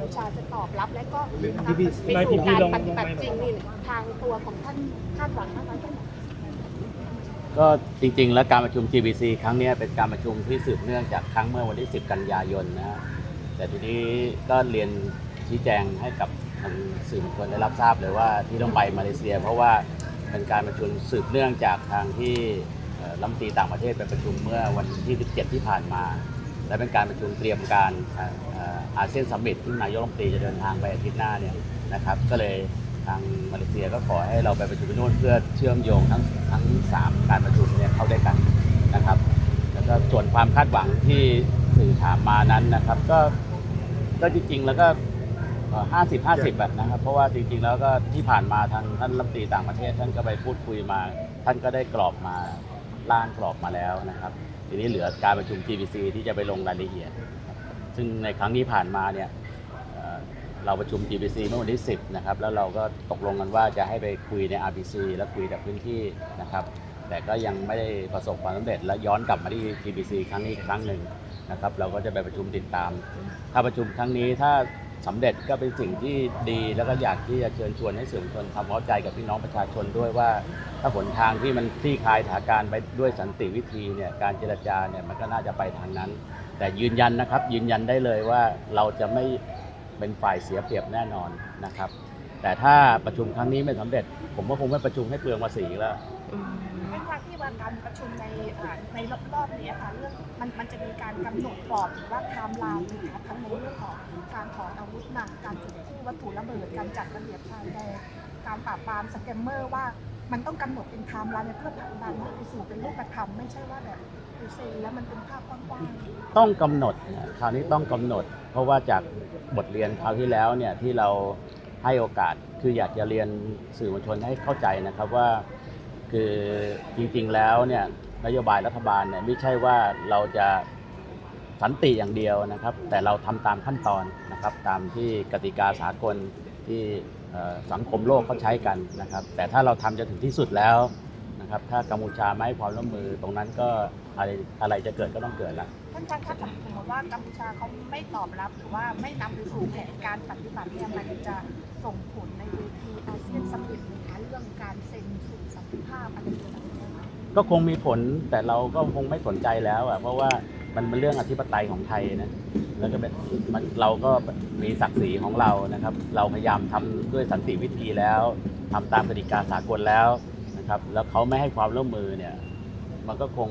กัมพูชาจะตอบรับและก็พี่พี่ไปสู่การปฏิบัติจริงนี่ทางตัวของท่านคาดหวังมากน้อยแค่ไหนก็จริง ๆ แล้วการประชุม GBC ครั้งนี้เป็นการประชุมที่สืบเนื่องจากครั้งเมื่อวันที่ 10 กันยายนนะฮะแต่ทีนี้ก็เรียนชี้แจงให้กับทางสื่อมวลชนได้รับทราบเลยว่าที่ต้องไปมาเลเซีย เพราะว่าเป็นการประชุมสืบเนื่องจากทางที่รัฐมนตรีต่างประเทศไปประชุมเมื่อวันที่ 17 ที่ผ่านมา และเป็นการประชุมเตรียมการ อาเซียนซัมมิตที่นายกรัฐมนตรีจะเดินทางไปอาทิตย์หน้าเนี่ยนะครับ ก็เลยทางมาเลเซียก็ขอให้เราไปประชุมที่นู่นเพื่อเชื่อมโยงทั้งทั้งสามการประชุมเนี่ยเข้าด้วยกันนะครับ แล้วก็ส่วนความคาดหวังที่สื่อถามมานั้นนะครับ ก็ก็จริงๆแล้วก็ห้าสิบห้าสิบแบบนะครับ เพราะว่าจริงๆแล้วก็ที่ผ่านมาทางท่านรัฐมนตรีต่างประเทศท่านก็ไปพูดคุยมา ท่านก็ได้กรอบมาร่างกรอบมาแล้วนะครับ ทีนี้เหลือการประชุม GBC ที่จะไปลงรายละเอียด ซึ่งในครั้งที่ผ่านมาเนี่ยเราประชุม GBC เมื่อวันที่ 10 นะครับ แล้วเราก็ตกลงกันว่าจะให้ไปคุยใน RBC แล้วคุยแต่พื้นที่นะครับ แต่ก็ยังไม่ได้ประสบความสำเร็จ และย้อนกลับมาที่ GBC ครั้งนี้ครั้งหนึ่งนะครับ เราก็จะไปประชุมติดตาม ถ้าประชุมครั้งนี้ถ้าสำเร็จก็เป็นสิ่งที่ดีแล้วก็อยากที่จะเชิญชวนให้สื่อมวลชนทำความเข้าใจกับพี่น้องประชาชนด้วยว่า ถ้าหนทางที่มันคลี่คลายสถานการณ์ไปด้วยสันติวิธีเนี่ยการเจรจาเนี่ยมันก็น่าจะไปทางนั้น แต่ยืนยันนะครับยืนยันได้เลยว่าเราจะไม่เป็นฝ่ายเสียเปรียบแน่นอนนะครับ แต่ถ้าประชุมครั้งนี้ไม่สำเร็จ ผมก็คงไม่ประชุมให้เปลืองภาษีแล้วเป็นทางที่ว่าการประชุมในอ่าในรอบๆนี้ค่ะเรื่องมันมันจะมีการกำหนดกรอบหรือว่าไทม์ไลน์นะคะทั้งในเรื่องของการถอนอาวุธหนักการจุดที่วัตถุระเบิดการจัดระเบียบชายแดนการปราบปรามสแกมเมอร์ว่า มันต้องกำหนดเป็นไทม์ไลน์เพื่อผลักดันไปสู่เป็นรูปธรรมไม่ใช่ว่าแบบดูเซแล้วมันเป็นภาพกว้างๆต้องกำหนดคราวนี้ต้องกำหนด เพราะว่าจากบทเรียนคราวที่แล้วเนี่ยที่เราให้โอกาสคืออยากจะเรียนสื่อมวลชนให้เข้าใจนะครับว่า คือจริงๆแล้วเนี่ยนโยบายรัฐบาลเนี่ยไม่ใช่ว่าเราจะสันติอย่างเดียวนะครับ แต่เราทำตามขั้นตอนนะครับ ตามที่กติกาสากลที่ สังคมโลกเขาใช้กันนะครับ แต่ถ้าเราทำจนถึงที่สุดแล้วนะครับถ้ากัมพูชาไม่ให้ความร่วมมือตรงนั้นก็อะไรอะไรจะเกิดก็ต้องเกิดละท่านอาจารย์คะสมมติว่ากัมพูชาเขาไม่ตอบรับหรือว่าไม่นำไปสู่แผนการปฏิบัติเนี่ยมันจะส่งผลในเวทีอาเซียนสมิตนะคะเรื่องการเซ็นสู่สันติภาพอะไรอย่างเงี้ยค่ะก็คงมีผลแต่เราก็คงไม่สนใจแล้วอะเพราะว่า มันเป็นเรื่องอธิปไตยของไทยนะแล้วก็เป็นมันเราก็มีศักดิ์ศรีของเรานะครับ เราพยายามทำด้วยสันติวิธีแล้วทำตามกติกาสากลแล้วนะครับ แล้วเขาไม่ให้ความร่วมมือเนี่ย มันก็คง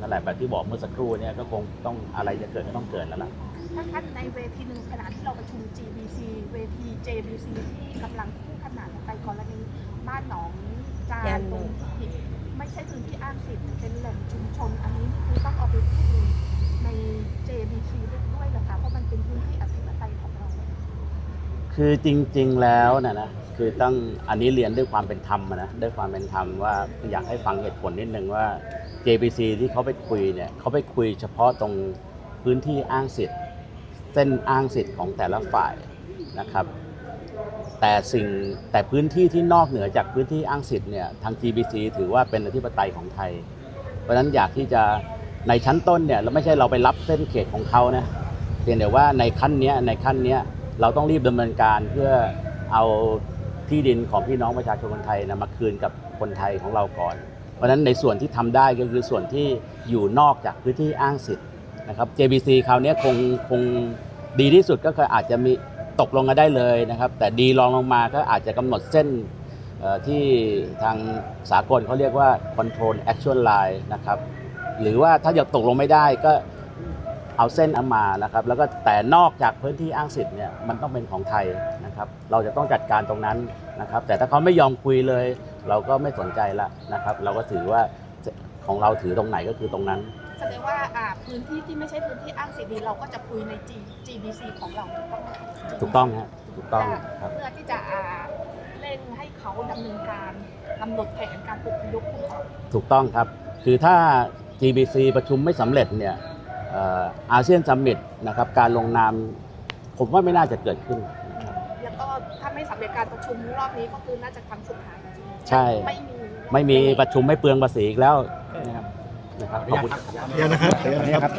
นั่นแหละแบบที่บอกเมื่อสักครู่เนี่ยก็คงต้องอะไรจะเกิดก็ต้องเกิดแล้วล่ะท่านคะในเวทีหนึ่งขณะที่เราประชุม GBC เวที JBC ที่กำลังคู่ขนานไปกรณีบ้านหนองจายันนตรงที่ ไม่ใช่พื้นที่อ้างสิทธิ์เป็นแหล่งชุมชนอันนี้คือต้องเอาไปพูดใน JBC ด้วยเหรอคะเพราะมันเป็นพื้นที่อธิปไตยของเรา คือจริง ๆแล้วนะนะคือต้องอันนี้เรียนด้วยความเป็นธรรมอะนะด้วยความเป็นธรรมว่าอยากให้ฟังเหตุผลนิดนึงว่า JPC ที่เขาไปคุยเนี่ยเขาไปคุยเฉพาะตรงพื้นที่อ้างสิทธิ์ เส้นอ้างสิทธิ์ของแต่ละฝ่ายนะครับ แต่สิ่งแต่พื้นที่ที่นอกเหนือจากพื้นที่อ้างสิทธิ์เนี่ยทาง GBC ถือว่าเป็นอธิปไตยของไทย เพราะฉะนั้นอยากที่จะในชั้นต้นเนี่ยเราไม่ใช่เราไปรับเส้นเขตของเขานะเพียงแต่ว่าในขั้นเนี้ยในขั้นเนี้ยเราต้องรีบดำเนินการเพื่อเอาที่ดินของพี่น้องประชาชนคนไทยนะมาคืนกับคนไทยของเราก่อน เพราะฉะนั้นในส่วนที่ทำได้ก็คือส่วนที่อยู่นอกจากพื้นที่อ้างสิทธิ์นะครับ JBC คราวนี้คงคงดีที่สุดก็คืออาจจะมี ตกลงกันได้เลยนะครับ แต่ดีรองลงมาก็อาจจะกำหนดเส้นที่ทางสากลเขาเรียกว่า control action line นะครับ หรือว่าถ้าอยากตกลงไม่ได้ก็เอาเส้นเอามานะครับ แล้วก็แต่นอกจากพื้นที่อ้างสิทธิ์เนี่ยมันต้องเป็นของไทยนะครับ เราจะต้องจัดการตรงนั้นนะครับ แต่ถ้าเขาไม่ยอมคุยเลย เราก็ไม่สนใจละนะครับ เราก็ถือว่าของเราถือตรงไหนก็คือตรงนั้น แสดงว่าอ่าพื้นที่ที่ไม่ใช่พื้นที่อ้างสิทธิ์นี้เราก็จะคุยใน G GBC ของเราถูกต้องไหมคะถูกต้องฮะถูกต้องครับ เพื่อที่จะอ่าเร่งให้เขาดำเนินการกำหนดแผนการปลุกยกผู้ออกถูกต้องครับ คือถ้า GBC ประชุมไม่สำเร็จเนี่ยอาเซียนซัมมิตนะครับการลงนามผมว่าไม่น่าจะเกิดขึ้นนะครับแล้วก็ถ้าไม่สำเร็จการประชุมรอบนี้ก็คือน่าจะครั้งสุดท้ายจริงๆใช่ ไม่มี ไม่มีประชุมไม่เปลืองภาษีอีกแล้วนะครับ นะครับขอบคุณ เดี๋ยวนะครับเดี๋ยวนะครับ